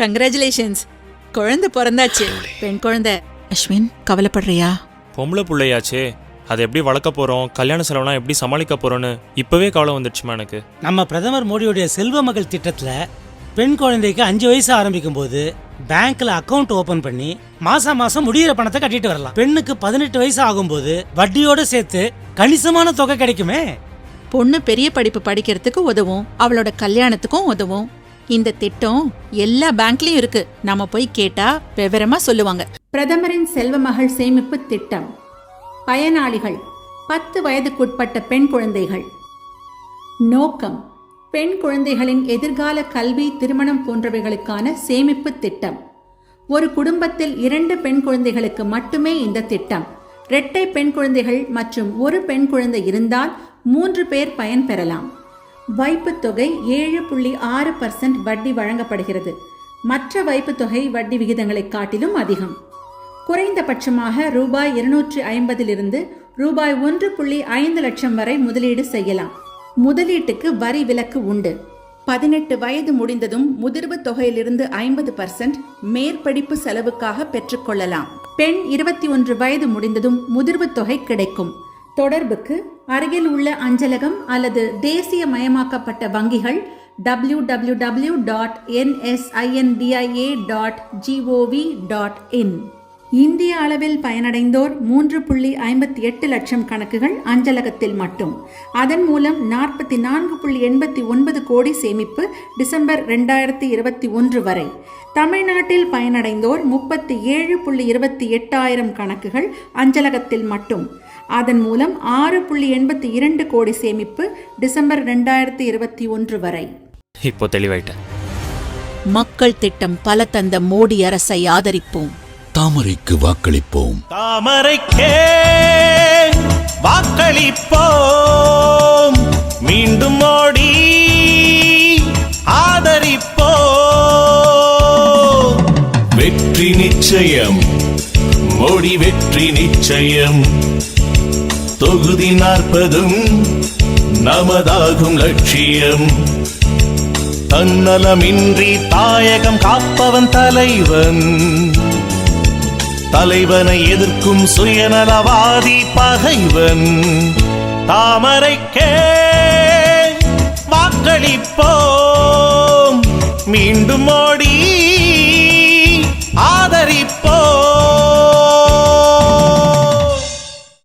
Congratulations குழந்தை பிறந்தாச்சு. பெண் குழந்தை. அஸ்வின் கவலைப்படுறியா? பொம்பளை பிள்ளையாச்சே. அதை எப்படி வளர்க்க போகிறோம் கல்யாண செலவுலாம் எப்படி சமாளிக்க போகிறோன்னு இப்போவே கவலை வந்துடுச்சுமா எனக்கு. நம்ம பிரதமர் மோடியுடைய செல்வ மகள் திட்டத்துல பெண் குழந்தைக்கு அஞ்சு வயசு ஆரம்பிக்கும் போது பேங்க்ல அக்கவுண்ட் ஓபன் பண்ணி மாசம் மாசம் முடியிற பணத்தை கட்டிட்டு வரலாம். பெண்ணுக்கு பதினெட்டு வயசு ஆகும்போது வட்டியோட சேர்த்து கணிசமான தொகை கிடைக்குமே. பொண்ணு பெரிய படிப்பு படிக்கிறதுக்கு உதவும். அவளோட கல்யாணத்துக்கும் உதவும். இந்த திட்டம் எல்லா பேங்க்லயும் இருக்கு. நாம போய் கேட்டா விவரமா சொல்லுவாங்க. பிரதமரின் செல்வ மகள் சேமிப்பு திட்டம். பயனாளிகள் பத்து வயதுக்குட்பட்ட பெண் குழந்தைகள். நோக்கம் பெண் குழந்தைகளின் எதிர்கால கல்வி திருமணம் போன்றவைகளுக்கான சேமிப்பு திட்டம். ஒரு குடும்பத்தில் இரண்டு பெண் குழந்தைகளுக்கு மட்டுமே இந்த திட்டம். இரட்டை பெண் குழந்தைகள் மற்றும் ஒரு பெண் குழந்தை இருந்தால் மூன்று பேர் பயன் பெறலாம். வைப்புத் தொகை ஏழு புள்ளி ஆறு பர்சன்ட் வட்டி வழங்கப்படுகிறது. மற்ற வைப்புத் தொகை வட்டி விகிதங்களைக் காட்டிலும் அதிகம். குறைந்தபட்சமாக ரூபாய் இருநூற்றி ஐம்பதிலிருந்து ரூபாய் ஒன்று புள்ளி ஐந்து லட்சம் வரை முதலீடு செய்யலாம். முதலீட்டுக்கு வரி விலக்கு உண்டு. பதினெட்டு வயது முடிந்ததும் முதிர்வு தொகையிலிருந்து ஐம்பது பர்சன்ட் மேற்படிப்பு செலவுக்காக பெற்றுக்கொள்ளலாம். பெண் இருபத்தி ஒன்று வயது முடிந்ததும் முதிர்வு தொகை கிடைக்கும். தொடர்புக்கு அருகில் உள்ள அஞ்சலகம் அல்லது தேசிய மயமாக்கப்பட்ட வங்கிகள் W W W dot NSINDIA dot GOV dot in இந்திய அளவில் பயனடைந்தோர் மூன்று புள்ளி ஐம்பத்தி எட்டு லட்சம் கணக்குகள் அஞ்சலகத்தில் மட்டும். அதன் மூலம் நாற்பத்தி நான்கு புள்ளி எண்பத்தி ஒன்பது கோடி சேமிப்பு டிசம்பர் ரெண்டாயிரத்தி இருபத்தி ஒன்று வரை. தமிழ்நாட்டில் பயனடைந்தோர் முப்பத்தி ஏழு புள்ளி இருபத்தி எட்டாயிரம் கணக்குகள் அஞ்சலகத்தில் மட்டும். அதன் மூலம் ஆறு புள்ளி எண்பத்தி இரண்டு கோடி சேமிப்பு டிசம்பர் ரெண்டாயிரத்தி இருபத்தி ஒன்று வரை. இப்போ தெளிவாயிட்டேன் மக்கள் திட்டம் பல தந்த மோடி அரசை ஆதரிப்போம். தாமரைக்கு வாக்களிப்போம். தாமரைக்கே வாக்களிப்போம். மீண்டும் மோடி ஆதரிப்போம். வெற்றி நிச்சயம். மோடி வெற்றி நிச்சயம். தொகுதி நாற்பதும் நமதாகும் லட்சியம். தன்னலமின்றி தாயகம் காப்பவன் தலைவன். தலைவனை எதிர்க்கும் சுயநலவாதி பகைவன். தாமரைக்கே